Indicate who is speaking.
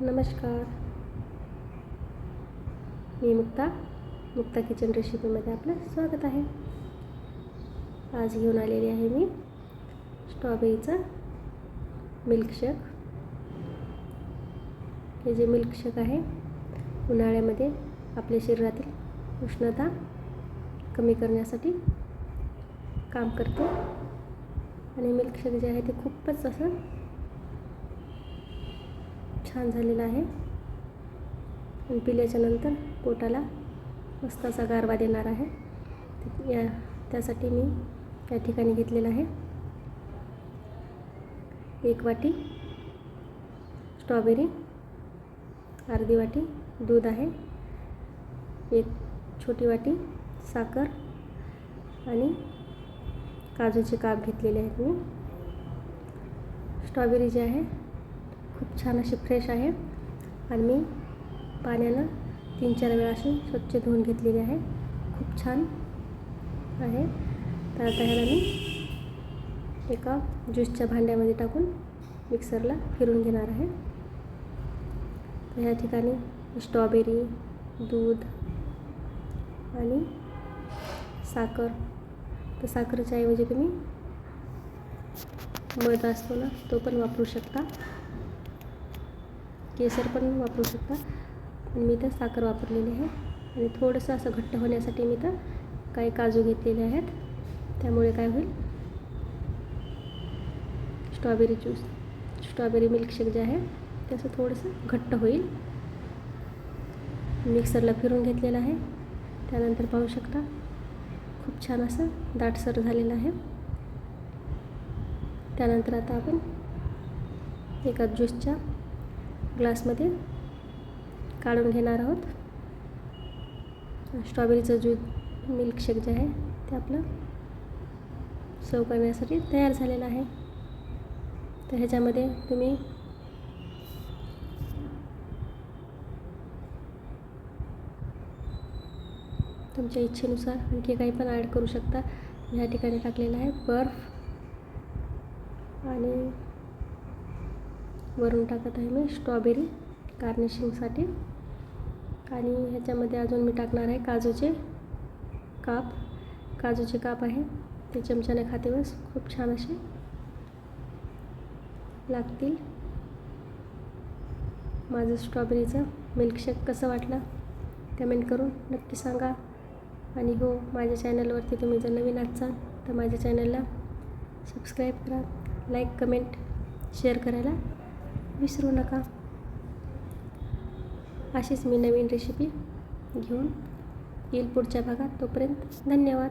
Speaker 1: नमस्कार. मी मुक्ता मुक्ता किचन रेसिपीमध्ये आपलं स्वागत आहे. आज घेऊन आलेली आहे मी स्ट्रॉबेरीचं मिल्कशेक. हे जे मिल्कशेक आहे उन्हाळ्यामध्ये आपल्या शरीरातील उष्णता कमी करण्यासाठी काम करते. आणि मिल्कशेक जे आहे ते खूपच असं छान झालेलं आहे. आणि पिल्याच्या नंतर पोटाला मस्त असा गारवा देणार आहे. या त्यासाठी मी या ठिकाणी घेतलेलं आहे. एक वाटी स्ट्रॉबेरी अर्धी वाटी दूध आहे. एक छोटी वाटी साखर आणि काजूचे काप घेतलेले आहेत मी. स्ट्रॉबेरी जी आहे खूप छान अशी फ्रेश आहे. आणि मी पाण्यानं तीन चार वेळा अशी स्वच्छ धुवून घेतलेली आहे. खूप छान आहे. तर आता ह्याला मी एका ज्यूसच्या भांड्यामध्ये टाकून मिक्सरला फिरून घेणार आहे. तर ह्या ठिकाणी स्ट्रॉबेरी दूध आणि साखर. तर साखरेच्या ऐवजी तुम्ही मध असतो ना तो पण वापरू शकता. केसर पण वापरू शकता. आणि मी तर साखर वापरलेली आहे. आणि थोडंसं असं घट्ट होण्यासाठी मी तर काही काजू घेतलेले आहेत. त्यामुळे काय होईल? स्ट्रॉबेरी ज्यूस स्ट्रॉबेरी मिल्कशेक जे आहे ते असं थोडंसं घट्ट होईल. मिक्सरला फिरून घेतलेलं आहे. त्यानंतर पाहू शकता खूप छान असं दाटसर झालेलं आहे. त्यानंतर आता आपण एका ज्यूसच्या ग्लासमध्ये काढून घेणार आहोत. स्ट्रॉबेरीचं ज्यूस मिल्कशेक जे आहे ते आपलं सर्व करण्यासाठी तयार झालेलं आहे. तर ह्याच्यामध्ये तुम्ही तुमच्या इच्छेनुसार आणखी काही पण ॲड करू शकता. ह्या ठिकाणी टाकलेलं आहे बर्फ आणि वरून टाकत आहे मी स्ट्रॉबेरी गार्निशिंगसाठी. आणि ह्याच्यामध्ये अजून मी टाकणार आहे काजूचे काप. काजूचे काप आहे ते चमच्याने खाते बस खूप छान असे लागतील. माझं स्ट्रॉबेरीचं मिल्कशेक कसं वाटलं कमेंट करून नक्की सांगा. आणि हो माझ्या चॅनलवरती तुम्ही जर नवीन असाल तर माझ्या चॅनलला सबस्क्राईब करा लाईक कमेंट शेअर करायला विसरू नका. अशीच मी नवीन रेसिपी घेऊन येईल पुढच्या भागात. तोपर्यंत धन्यवाद.